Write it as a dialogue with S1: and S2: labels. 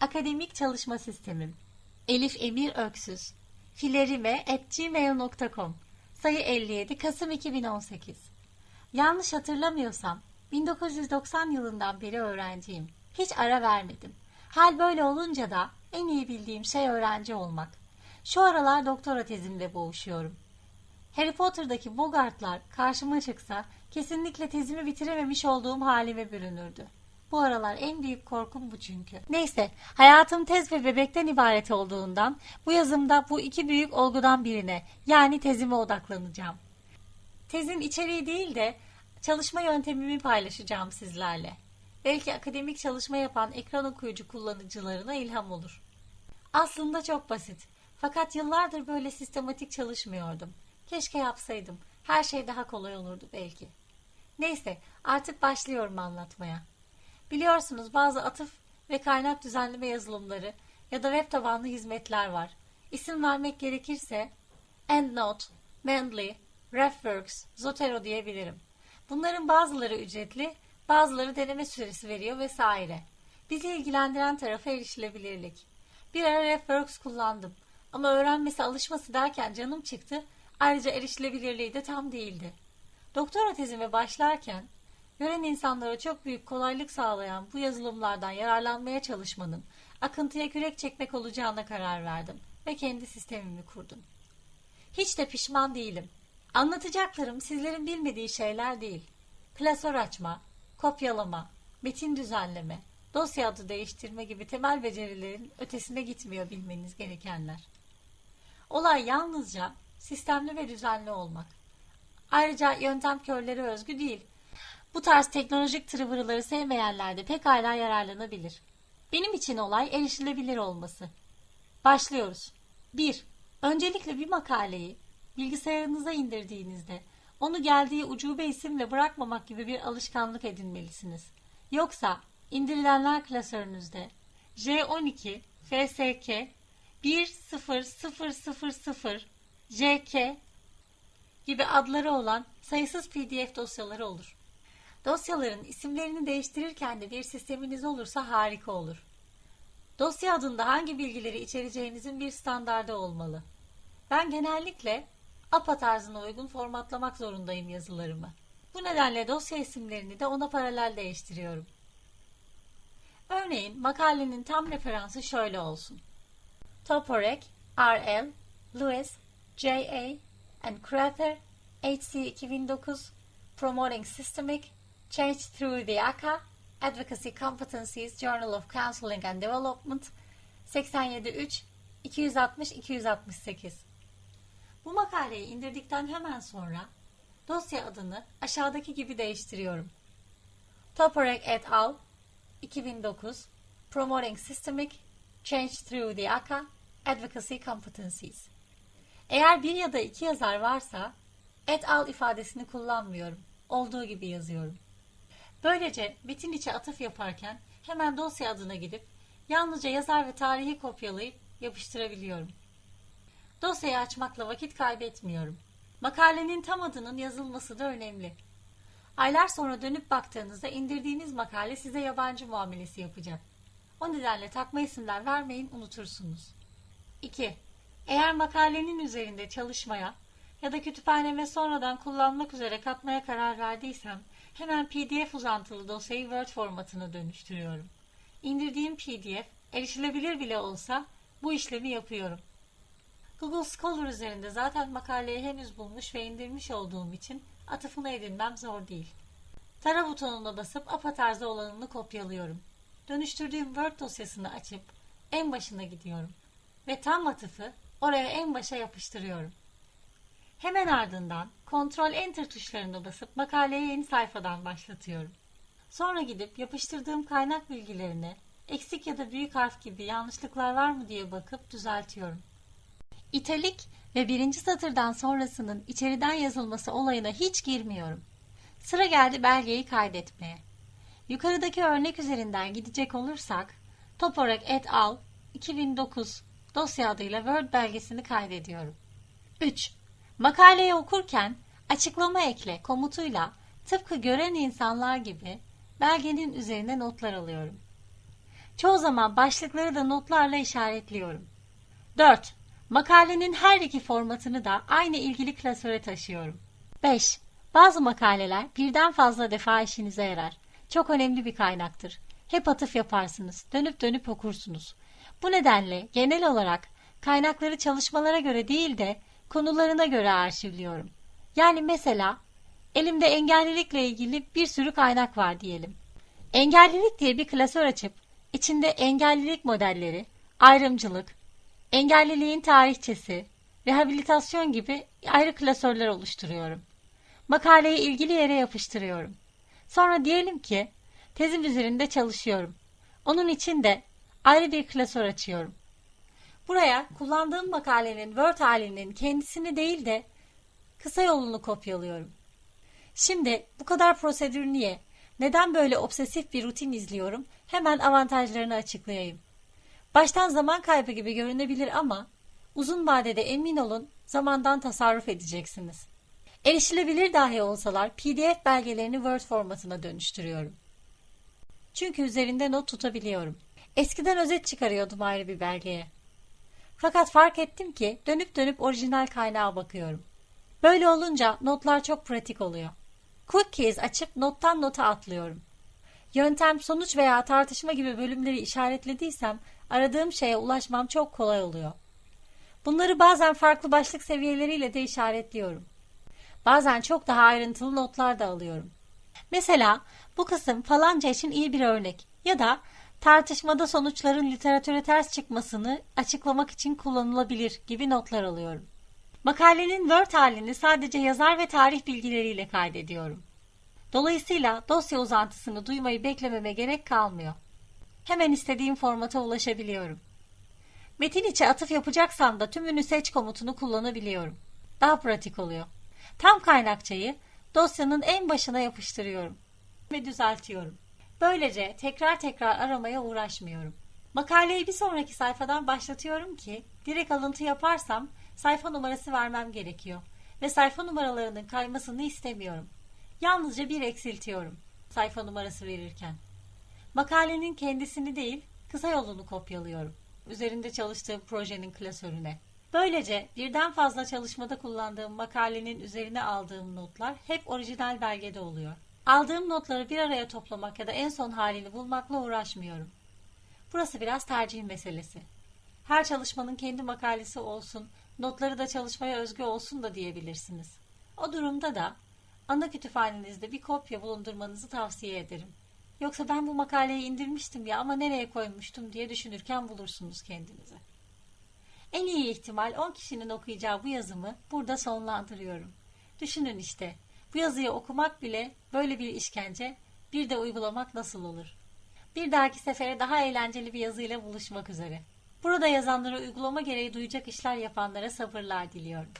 S1: Akademik Çalışma Sistemim Elif Emir Öksüz filerime.gmail.com Sayı 57 Kasım 2018 Yanlış hatırlamıyorsam 1990 yılından beri öğrenciyim. Hiç ara vermedim. Hal böyle olunca da en iyi bildiğim şey öğrenci olmak. Şu aralar doktora tezimde boğuşuyorum. Harry Potter'daki Bogart'lar karşıma çıksa kesinlikle tezimi bitirememiş olduğum halime bürünürdü. Bu aralar en büyük korkum bu çünkü. Neyse, hayatım tez ve bebekten ibaret olduğundan bu yazımda bu iki büyük olgudan birine yani tezime odaklanacağım. Tezin içeriği değil de çalışma yöntemimi paylaşacağım sizlerle. Belki akademik çalışma yapan ekran okuyucu kullanıcılarına ilham olur. Aslında çok basit. Fakat yıllardır böyle sistematik çalışmıyordum. Keşke yapsaydım. Her şey daha kolay olurdu belki. Neyse, artık başlıyorum anlatmaya. Biliyorsunuz bazı atıf ve kaynak düzenleme yazılımları ya da web tabanlı hizmetler var. İsim vermek gerekirse EndNote, Mendeley, RefWorks, Zotero diyebilirim. Bunların bazıları ücretli, bazıları deneme süresi veriyor vesaire. Bizi ilgilendiren tarafı erişilebilirlik. Bir ara RefWorks kullandım ama öğrenmesi alışması derken canım çıktı, ayrıca erişilebilirliği de tam değildi. Doktora tezime başlarken gören insanlara çok büyük kolaylık sağlayan bu yazılımlardan yararlanmaya çalışmanın akıntıya kürek çekmek olacağına karar verdim ve kendi sistemimi kurdum. Hiç de pişman değilim. Anlatacaklarım sizlerin bilmediği şeyler değil. Klasör açma, kopyalama, metin düzenleme, dosya adı değiştirme gibi temel becerilerin ötesine gitmiyor bilmeniz gerekenler. Olay yalnızca sistemli ve düzenli olmak. Ayrıca yöntem körleri özgü değil. Bu tarz teknolojik tırıvırıları sevmeyenler de pekala yararlanabilir. Benim için olay erişilebilir olması. Başlıyoruz. 1. Öncelikle bir makaleyi bilgisayarınıza indirdiğinizde onu geldiği ucube isimle bırakmamak gibi bir alışkanlık edinmelisiniz. Yoksa indirilenler klasörünüzde J12, FSK, 10000, JK gibi adları olan sayısız PDF dosyaları olur. Dosyaların isimlerini değiştirirken de bir sisteminiz olursa harika olur. Dosya adında hangi bilgileri içereceğinizin bir standardı olmalı. Ben genellikle APA tarzına uygun formatlamak zorundayım yazılarımı. Bu nedenle dosya isimlerini de ona paralel değiştiriyorum. Örneğin makalenin tam referansı şöyle olsun. Toporek, RL, Lewis, J.A. and Crather, HC 2009, Promoting Systemic, Change Through the ACA, Advocacy Competencies, Journal of Counseling and Development, 87.3, 260-268. Bu makaleyi indirdikten hemen sonra dosya adını aşağıdaki gibi değiştiriyorum. Toporek et al, 2009, Promoting Systemic, Change Through the ACA, Advocacy Competencies. Eğer bir ya da iki yazar varsa et al ifadesini kullanmıyorum. Olduğu gibi yazıyorum. Böylece metin içi atıf yaparken hemen dosya adına gidip yalnızca yazar ve tarihi kopyalayıp yapıştırabiliyorum. Dosyayı açmakla vakit kaybetmiyorum. Makalenin tam adının yazılması da önemli. Aylar sonra dönüp baktığınızda indirdiğiniz makale size yabancı muamelesi yapacak. O nedenle takma isimler vermeyin unutursunuz. 2. Eğer makalenin üzerinde çalışmaya ya da kütüphaneme sonradan kullanmak üzere katmaya karar verdiysem hemen PDF uzantılı dosyayı Word formatına dönüştürüyorum. İndirdiğim PDF erişilebilir bile olsa bu işlemi yapıyorum. Google Scholar üzerinde zaten makaleyi henüz bulmuş ve indirmiş olduğum için atıfını edinmem zor değil. Tara butonuna basıp APA tarzı olanını kopyalıyorum. Dönüştürdüğüm Word dosyasını açıp en başına gidiyorum ve tam atıfı oraya en başa yapıştırıyorum. Hemen ardından Ctrl Enter tuşlarına basıp makaleyi yeni sayfadan başlatıyorum. Sonra gidip yapıştırdığım kaynak bilgilerine eksik ya da büyük harf gibi yanlışlıklar var mı diye bakıp düzeltiyorum. İtalik ve birinci satırdan sonrasının içeriden yazılması olayına hiç girmiyorum. Sıra geldi belgeyi kaydetmeye. Yukarıdaki örnek üzerinden gidecek olursak, Toporek et al 2009 dosya adıyla Word belgesini kaydediyorum. 3. Makaleyi okurken açıklama ekle komutuyla tıpkı gören insanlar gibi belgenin üzerine notlar alıyorum. Çoğu zaman başlıkları da notlarla işaretliyorum. 4. Makalenin her iki formatını da aynı ilgili klasöre taşıyorum. 5. Bazı makaleler birden fazla defa işinize yarar. Çok önemli bir kaynaktır. Hep atıf yaparsınız, dönüp dönüp okursunuz. Bu nedenle genel olarak kaynakları çalışmalara göre değil de konularına göre arşivliyorum. Yani mesela elimde engellilikle ilgili bir sürü kaynak var diyelim. Engellilik diye bir klasör açıp içinde engellilik modelleri, ayrımcılık, engelliliğin tarihçesi, rehabilitasyon gibi ayrı klasörler oluşturuyorum. Makaleyi ilgili yere yapıştırıyorum. Sonra diyelim ki tezim üzerinde çalışıyorum. Onun için de ayrı bir klasör açıyorum. Buraya kullandığım makalenin Word halinin kendisini değil de kısa yolunu kopyalıyorum. Şimdi bu kadar prosedür niye? Neden böyle obsesif bir rutin izliyorum? Hemen avantajlarını açıklayayım. Baştan zaman kaybı gibi görünebilir ama uzun vadede emin olun zamandan tasarruf edeceksiniz. Erişilebilir dahi olsalar PDF belgelerini Word formatına dönüştürüyorum. Çünkü üzerinde not tutabiliyorum. Eskiden özet çıkarıyordum ayrı bir belgeye. Fakat fark ettim ki dönüp dönüp orijinal kaynağa bakıyorum. Böyle olunca notlar çok pratik oluyor. Quick Keys açıp nottan nota atlıyorum. Yöntem, sonuç veya tartışma gibi bölümleri işaretlediysem aradığım şeye ulaşmam çok kolay oluyor. Bunları bazen farklı başlık seviyeleriyle de işaretliyorum. Bazen çok daha ayrıntılı notlar da alıyorum. Mesela bu kısım falanca için iyi bir örnek ya da tartışmada sonuçların literatüre ters çıkmasını açıklamak için kullanılabilir gibi notlar alıyorum. Makalenin Word halini sadece yazar ve tarih bilgileriyle kaydediyorum. Dolayısıyla dosya uzantısını duymayı beklememe gerek kalmıyor. Hemen istediğim formata ulaşabiliyorum. Metin içi atıf yapacaksam da tümünü seç komutunu kullanabiliyorum. Daha pratik oluyor. Tam kaynakçayı dosyanın en başına yapıştırıyorum ve düzeltiyorum. Böylece tekrar tekrar aramaya uğraşmıyorum. Makaleyi bir sonraki sayfadan başlatıyorum ki direkt alıntı yaparsam sayfa numarası vermem gerekiyor ve sayfa numaralarının kaymasını istemiyorum. Yalnızca bir eksiltiyorum sayfa numarası verirken. Makalenin kendisini değil, kısa yolunu kopyalıyorum. Üzerinde çalıştığım projenin klasörüne. Böylece birden fazla çalışmada kullandığım makalenin üzerine aldığım notlar hep orijinal belgede oluyor. Aldığım notları bir araya toplamak ya da en son halini bulmakla uğraşmıyorum. Burası biraz tercih meselesi. Her çalışmanın kendi makalesi olsun, notları da çalışmaya özgü olsun da diyebilirsiniz. O durumda da ana kütüphanenizde bir kopya bulundurmanızı tavsiye ederim. Yoksa ben bu makaleyi indirmiştim ya ama nereye koymuştum diye düşünürken bulursunuz kendinizi. En iyi ihtimal 10 kişinin okuyacağı bu yazımı burada sonlandırıyorum. Düşünün işte, bu yazıyı okumak bile böyle bir işkence, bir de uygulamak nasıl olur? Bir dahaki sefere daha eğlenceli bir yazıyla buluşmak üzere. Burada yazanlara uygulama gereği duyacak işler yapanlara sabırlar diliyorum.